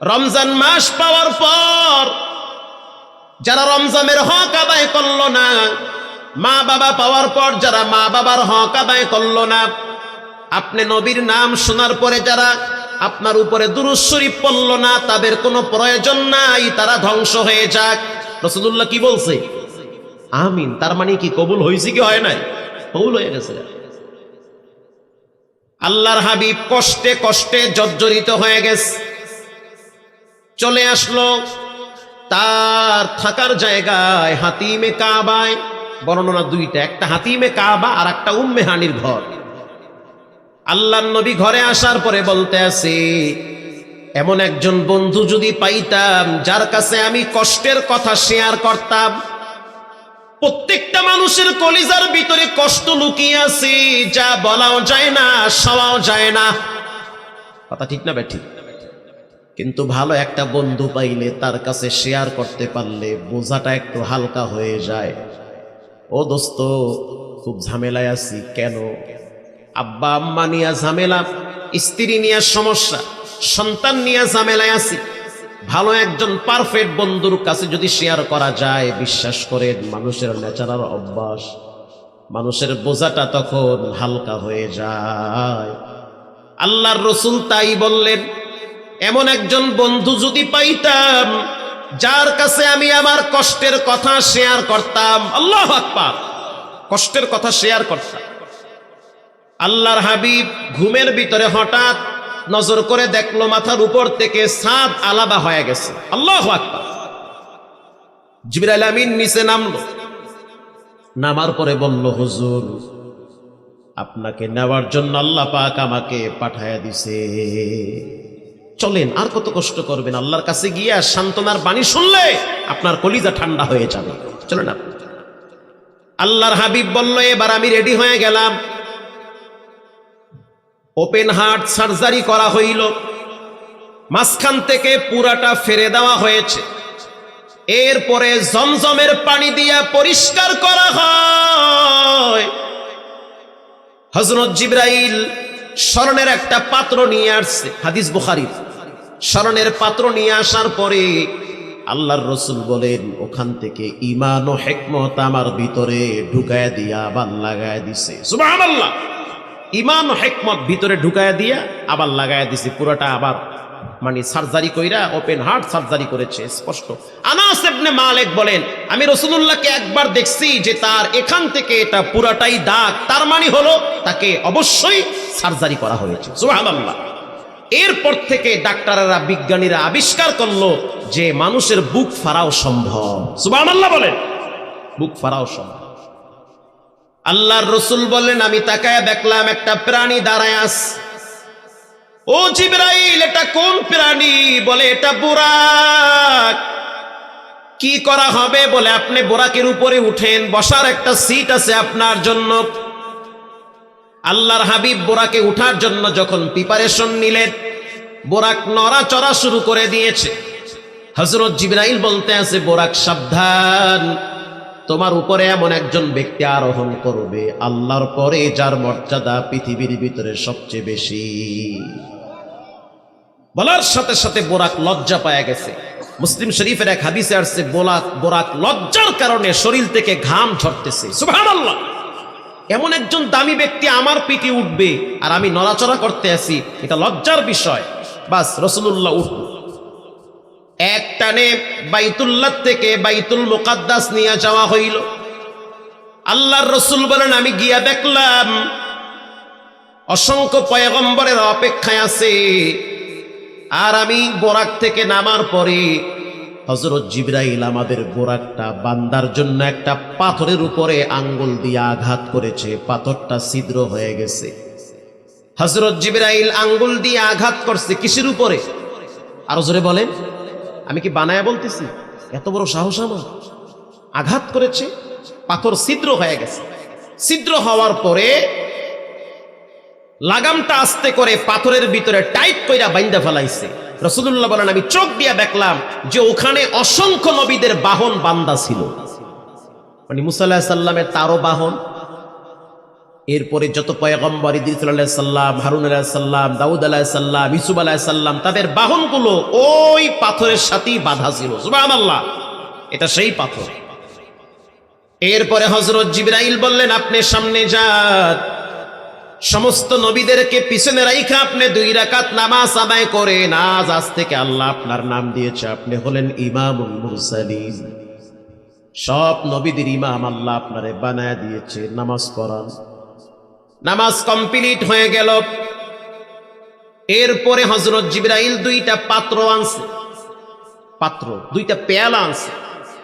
রমজান মাস পাওয়ার পর যারা রমজানের হক আদায় করল না, মা বাবা পাওয়ার পর যারা মা বাবার হক আদায় করল না, আপনি নবীর নাম শোনার পরে যারা আপনার উপরে দুরুদ শরীফ পড়ল না, তাদের কোনো প্রয়োজন নাই, তারা ধ্বংস হয়ে যাক। রসদুল্লাহ কি বলছে? আমিন। তার মানে কি কবুল হয়েছে কি হয় নাই? কবুল হয়ে গেছে। আল্লাহর হাবিব কষ্টে কষ্টে জর্জরিত হয়ে গেছে। চলে আসলো। তার থাকার জায়গায় হাতিমে কাবায়, বর্ণনা দুইটা, একটা হাতিমে কাবা আর একটা উম্মে হানির ঘর। আল্লাহ নবী ঘরে আসার পরে বলতে আছে, এমন একজন বন্ধু যদি পাইতাম, যার কাছে আমি কষ্টের কথা শেয়ার করতাম, প্রত্যেকটা মানুষের কলিজার ভিতরে কষ্ট লুকিয়ে আছে, যা বলাও যায় না সওয়াও যায় না। কথা ঠিক না ব্যাঠিক কিন্তু ভালো একটা বন্ধু পাইলে তার কাছে শেয়ার করতে পারলে বোঝাটা একটু হালকা হয়ে যায়। ও দোস্ত, খুব ঝামেলায় আছি, কেন? আব্বা, আম্মা নিয়ে ঝামেলা, স্ত্রী নিয়ে সমস্যা, সন্তান নিয়ে ঝামেলায় আছি। ভালো একজন পারফেক্ট বন্ধুর কাছে যদি শেয়ার করা যায়, বিশ্বাস করেন মানুষের ন্যাচারাল অভ্যাস, মানুষের বোঝাটা তখন হালকা হয়ে যায়। আল্লাহর রসুল তাই বললেন এমন একজন বন্ধু যদি পাইতাম, যার কাছে আমি আমার কষ্টের কথা শেয়ার করতাম। আল্লাহ আকবার। কষ্টের কথা শেয়ার করতাম। আল্লাহর হাবিব ঘুমের ভিতরে হঠাৎ নজর করে দেখল, মাথার উপর থেকে সাদ আলাদা হয়ে গেছে। আল্লাহ আকবার। জিবরাইল আমিন নিচে নামলো। নামার পরে বলল, হুজুর, আপনাকে নেওয়ার জন্য আল্লাহ পাক আমাকে পাঠায়া দিছে। চলেন, আর কত কষ্ট করবেন? আল্লাহর কাছে গিয়া সান্ত্বনার বাণী শুনলে আপনার কলিজা ঠান্ডা হয়ে যাবে। চলেন আপনি আল্লাহর হাবিব বলল, এবার আমি রেডি হয়ে গেলাম। ওপেন হার্ট সার্জারি করা হইল। মাঝখান থেকে পুরাটা ফেরে দেওয়া হয়েছে। এরপরে জমজমের পানি দিয়া পরিষ্কার করা হয়। হজরত জিব্রাইল স্মরণের একটা পাত্র নিয়ে আসছে, হাদিস বুখারির। স্মরণের পাত্র নিয়ে আসার পরে আল্লাহর রসুল বলেন, ওখান থেকে ইমান ও হেকমত আমার ভিতরে ঢুকায় দিয়া আবার লাগায় দিছে। সুবহানাল্লাহ! ইমান ও হেকমত ভিতরে ঢুকায় দিয়া আবার লাগায় দিছে। পুরোটা আবার মানে সার্জারি কইরা ওপেন হার্ট সার্জারি করেছে, স্পষ্ট। আনাস ইবনে মালিক বলেন, আমি রসুলুল্লাহকে একবার দেখছি যে তার এখান থেকে এটা পুরাটাই দাগ। তার মানে হলো তাকে অবশ্যই সার্জারি করা হয়েছে। সুবহানাল্লাহ! এরপর থেকে ডাক্তাররা বিজ্ঞানীরা আবিষ্কার করল যে মানুষের বুক ফাড়াও সম্ভব। সুবহানাল্লাহ বলেন। বুক ফাড়াও সম্ভব। আল্লাহর রসুল বললেন আমি তাকায় দেখলাম একটা প্রাণী দাঁড়ায় আস ও জিব্রাইল এটা কোন প্রাণী? বলে এটা বুরাক। কি করা হবে? বলে আপনি বোরাকের উপরে উঠেন বসার একটা সিট আছে আপনার জন্য। আল্লাহর হাবিব বোরাকে উঠার জন্য যখন প্রিপারেশন নিলেন, বোরাক নড়াচড়া শুরু করে দিয়েছে। হজরত জিব্রাইল বলতে আছে, বোরাক, সাবধান। তোমার উপরে এমন একজন ব্যক্তি আরোহণ করবে, আল্লাহর পরে যার মর্যাদা পৃথিবীর ভিতরে সবচেয়ে বেশি। বলার সাথে সাথে বোরাক লজ্জা পায়া গেছে। মুসলিম শরীফের এক হাদিসে আসছে বোলাক বোরাক লজ্জার কারণে শরীর থেকে ঘাম ঝরতেছে। সুবহানাল্লাহ! এমন একজন দামি ব্যক্তি আমার পিঠে উঠবে আর আমি নড়াচড়া করতে আসি। এটা লজ্জার বিষয়। বাস রসুল্লাহ উঠল এক টানে বাইতুল্লাহ থেকে বাইতুল মোকাদ্দাস নিয়ে যাওয়া হইল। আল্লাহর রসুল বলেন, আমি গিয়া দেখলাম অসংখ্য পয়গম্বরের অপেক্ষায় আছে। আর আমি বোরাক থেকে নামার পরে হজরত জিব্রাইল আমাদের বোরাকটা বান্দার জন্য একটা পাথরের উপরে আঙ্গুল দিয়ে আঘাত করেছে, পাথরটা ছিদ্র হয়ে গেছে। হজরত জিব্রাইল আঙ্গুল দিয়ে আঘাত করছে কিসের উপরে? আরও জোরে বলেন, আমি কি বানায়া বলতেছি? এত বড় সাহস আমার। আঘাত করেছে, পাথর ছিদ্র হয়ে গেছে। ছিদ্র হওয়ার পরে লাগামটা আস্তে করে পাথরের ভিতরে টাইট কইরা বাইন্দা ফেলাইছে। রসুল্লাহ বলেন, আমি চোখ দিয়া দেখলাম যে ওখানে অসংখ্য নবীদের বাহন বান্দা ছিল। মানে মুসাল্লাহ সাল্লামের তারও বাহন। এরপরে যত পয়গম্বর সাল্লাম হারুন আলাইহিস সাল্লাম দাউদ সাল্লাম ইসুফ আলাইহিস সাল্লাম তাদের বাহনগুলো ওই পাথরের সাথেই বাধা ছিল। সুবহানাল্লাহ, এটা সেই পাথর। এরপরে হজরত জিবরাইল বললেন, আপনি সামনে যান। সমস্ত নবীদেরকে পিছনে রাইখা আপনি দুই রাকাত নামাজ আদায় করে আজ আজ থেকে আল্লাহ আপনার নাম দিয়েছে। আপনি হলেন ইমামুল মুরসালিন। সব নবীদের ইমাম আল্লাহ আপনারে বানায় দিয়েছে। নামাজ পড়ান। নামাজ কমপ্লিট হয়ে গেল। এরপরে হজরত জিবরাইল দুইটা পাত্র আনছে। পাত্র, দুইটা পেয়ালা আনছে।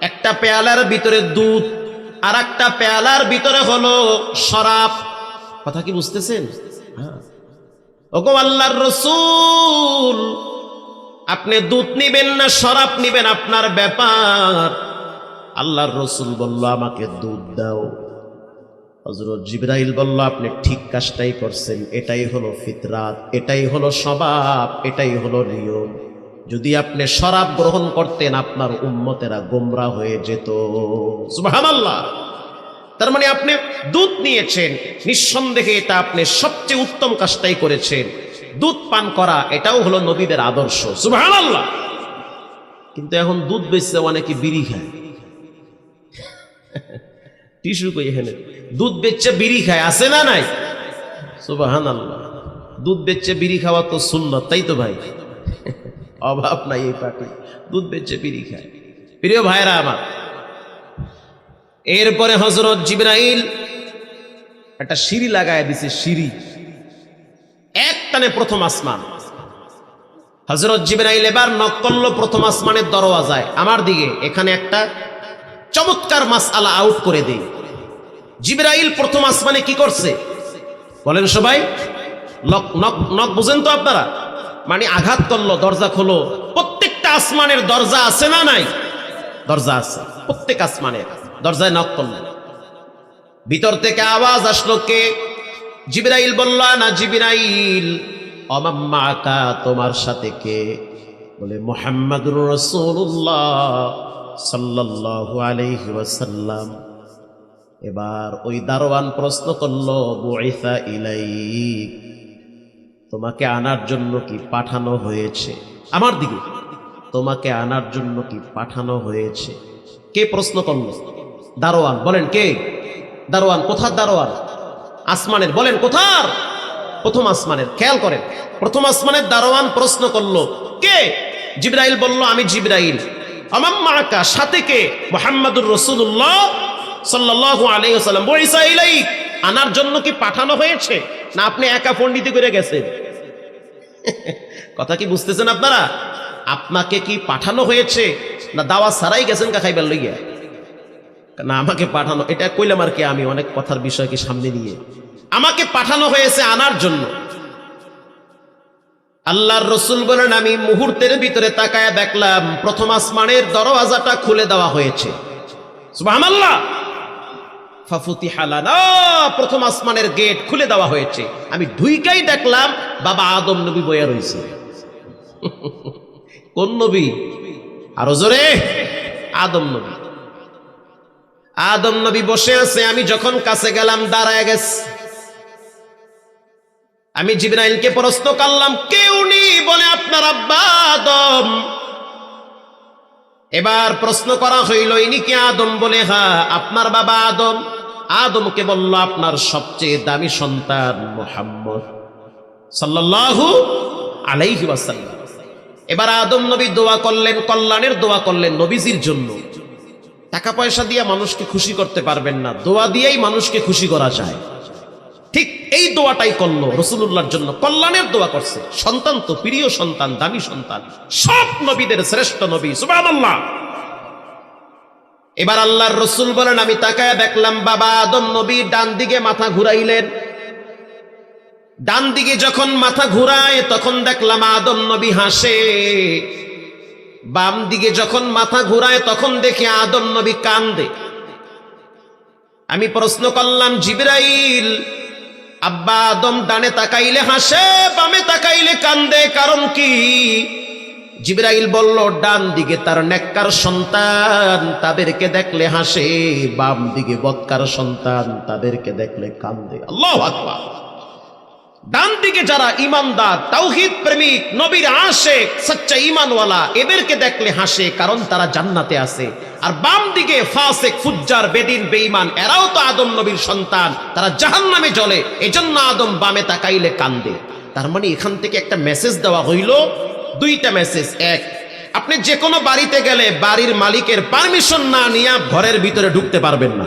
একটা পেয়ালার ভিতরে দুধ আর একটা পেয়ালার ভিতরে হলো শরাব। কথা কি বুঝতেছেন? হ্যাঁ। ওগো আল্লাহর রসুল, আপনি দুধ নিবেন না শরাব নিবেন, আপনার ব্যাপার। আল্লাহর রসুল বলল, আমাকে দুধ দাও। হজরত জিব্রাইল বলল, আপনি ঠিক কাজটাই করছেন, এটাই হলো ফিতরাত, এটাই হলো স্বভাব, এটাই হলো নিয়ম। যদি আপনি শরাব গ্রহণ করতেন, আপনার উম্মতেরা গোমরা হয়ে যেত। সুবহানাল্লাহ। তার মানে আপনি দুধ নিয়েছেন, নিঃসন্দেহে এটা আপনি সবচেয়ে উত্তম কাজটাই করেছেন। দুধ পান করা, এটাও হলো নবীদের আদর্শ। সুবহানাল্লাহ! কিন্তু এখন দুধ বেচছে অনেকে বিড়ি খায়? টিস্যু কই এখানে? দুধ বেচছে বিড়ি খায়, আছে না নাই? সুবাহান আল্লাহ দুধ বেচছে বিড়ি খাওয়া তো সুন্নত, তাই তো ভাই? অভাব নাই এই পাটি। দুধ বেচছে বিড়ি খায়। প্রিয় ভাইরা আমার এরপরে হজরত জিব্রাইল একটা সিঁড়ি লাগায় দিছে, সিঁড়ি। এক টানে প্রথম আসমান। হজরত জিব্রাইল এবার নক করল, প্রথম আসমানের দরওয়াজায়। আমার দিকে, এখানে একটা চমৎকার মাস আলা আউট করে দেই। জিব্রাইল প্রথম আসমানে কি করছে? বলেন সবাই নক নক নক বুঝেন তো আপনারা? মানে আঘাত করল, দরজা খোলো। প্রত্যেকটা আসমানের দরজা আছে না নাই? দরজা আছে, প্রত্যেক আসমানের। দরজায় নক করল ভিতর থেকে আওয়াজ আসলো কে? জিব্রাইল বলল না জিব্রাইল অমাম্মা আকা তোমার সাথে কে? বলে, মোহাম্মদুর রসুল্লাহ সাল্লাল্লাহু আলাইহি ওয়াসাল্লাম। এবার ওই দারোয়ান প্রশ্ন করল, বুইসা ইলাইক, তোমাকে আনার জন্য কি পাঠানো হয়েছে? আমার দিকে, তোমাকে আনার জন্য কি পাঠানো হয়েছে? কে প্রশ্ন করল? দারোয়ান, বলেন কে? দারোয়ান, কোথার দারোয়ান? আসমানের, বলেন কোথার? প্রথম আসমানের, খেয়াল করেন। প্রথম আসমানের দারোয়ান প্রশ্ন করল, কে? জিব্রাইল বলল, আমি জিব্রাইল। আমার মাকা সাথে কে? মোহাম্মদুর রসুল্লাহ সাল্লাল্লাহু আলাইহি ওয়াসাল্লাম। বইসা ইলাইক, আনার জন্য কি পাঠানো হয়েছে? না আপনি একা পণ্ডিতি করে গেছেন? কথা কি বুঝতেছেন আপনারা? আপনাকে কি পাঠানো হয়েছে? না দাওয়া সারাই গেছেন কা খাইবার লইয়া? না, আমাকে পাঠানো, এটা কইলাম আর কি আমি অনেক কথার বিষয়কে সামনে নিয়ে। আমাকে পাঠানো হয়েছে আনার জন্য। আল্লাহর রসুল বলেন, আমি মুহূর্তের ভিতরে তাকায় দেখলাম, প্রথম আসমানের দরওয়াজাটা খুলে দেওয়া হয়েছে। প্রথম আসমানের গেট খুলে দেওয়া হয়েছে। আমি ঢুইকাই দেখলাম, বাবা আদম নবী বইয়া রয়েছে কোন নবী? আরও জোরে! আদম নবী। আদম নবী বসে আছে, আমি যখন কাছে গেলাম, দাঁড়ায় গেছে। আমি জিব্রাইলকে প্রশ্ন করলাম, কেউ নেই? বলে, আপনার আব্বা আদম। এবার প্রশ্ন করা হইল, ইনি কি আদম? বলে, হা, আপনার বাবা আদম। আদমকে বলল, আপনার সবচেয়ে দামি সন্তান মোহাম্মদ সাল্লাল্লাহু আলাইহি ওয়াসাল্লাম। এবার আদম নবী দোয়া করলেন, কল্যাণের দোয়া করলেন নবীজির জন্য। টাকা পয়সা দিয়ে মানুষকে খুশি করতে পারবেন না, দোয়া দিয়েই মানুষকে খুশি করা যায়। ঠিক এই দোয়াটাই করল রসুল্লাহর জন্য, কল্যাণের দোয়া করছে। সন্তান তো, প্রিয় সন্তান, দামি সন্তান। সব নবীদের শ্রেষ্ঠ নবী, সুবহানাল্লাহ। এবার আল্লাহর রসুল বলেন, আমি তাকায় দেখলাম, বাবা আদম নবী ডান দিকে মাথা ঘুরাইলেন। ডান দিকে যখন মাথা ঘুরায়, তখন দেখলাম আদম নবী হাসে। বাম দিকে যখন মাথা ঘুরায়, তখন দেখি আদম নবী কান্দে। আমি প্রশ্ন করলাম, জিবরাইল, আব্বা আদম ডানে তাকাইলে হাসে, বামে তাকাইলে কান্দে, কারণ কি? জিবরাইল বলল ডান দিকে তার নেককার সন্তান, তাদেরকে দেখলে হাসে বাম দিকে বৎকার সন্তান, তাদেরকে দেখলে কান্দে। আল্লাহ আকবার। ডান দিকে যারা ইমানদার, তাওহিদ প্রেমিক, নবীর আশেক, সচ্চা ইমানওয়ালা এদেরকে দেখলে হাসে, কারণ তারা জান্নাতে আছে। আর বাম দিকে ফাসেক, ফুজ্জার, বেদিন, বেঈমান, এরাও তো আদম নবীর সন্তান। তারা জাহান্নামে জ্বলে, এজন্য আদম বামে তাকাইলে কান্দে। তার মানে এখান থেকে একটা মেসেজ দেওয়া হইল। দুইটা মেসেজ এক, আপনি যে কোনো বাড়িতে গেলে বাড়ির মালিকের পারমিশন না নিয়ে ঘরের ভিতরে ঢুকতে পারবেন না।